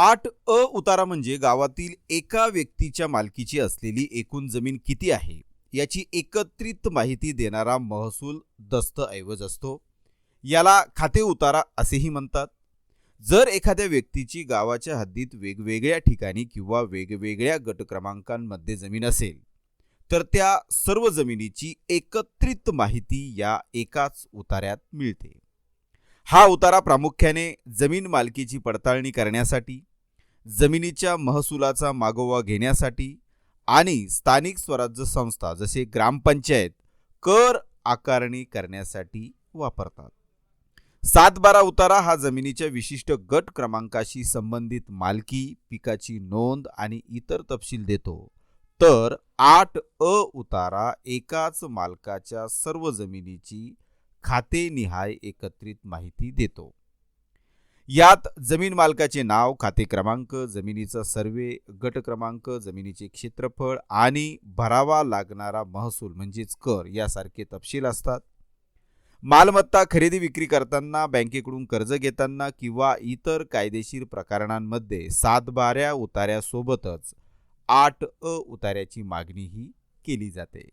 आठ अ उतारा म्हणजे गावातील एका व्यक्तीच्या मालकीची असलेली एकूण जमीन किती आहे? याची एकत्रित माहिती देणारा महसूल दस्तऐवज असतो. याला खाते उतारा असेही म्हणतात. जर एखाद्या व्यक्तीची गावाच्या हद्दीत वेगवेगळ्या ठिकाणी किंवा वेगवेगळ्या गटक्रमांकांमध्ये जमीन असेल तर त्या सर्व जमिनीची एकत्रित माहिती या एकाच उतार्यात मिळते. हा उतारा प्रामुख्याने जमीन मालकीची पडताळणी करण्यासाठी जमिनीच्या महसुलाचा मागोवा घेण्यासाठी आणि स्थानिक स्वराज्य संस्था जसे ग्रामपंचायत कर आकारणी करण्यासाठी वापरतात. सातबारा उतारा हा जमिनीच्या विशिष्ट गट क्रमांकाशी संबंधित मालकी पिकाची नोंद आणि इतर तपशील देतो. तर आठ अ उतारा एकाच मालकाच्या सर्व जमिनीची खातेनिहाय एकत्रित माहिती देतो. यात जमीन मालकाचे नाव खाते क्रमांक जमिनीचा सर्वे गट क्रमांक जमिनीचे क्षेत्रफळ आणि भरावा लागणारा महसूल म्हणजेच कर यासारखे तपशील असतात. मालमत्ता खरेदी विक्री करताना बँकेकडून कर्ज घेताना किंवा इतर कायदेशीर प्रकरणांमध्ये सातबाऱ्या उतार्यासोबतच आठ अ उतार्याची मागणीही केली जाते.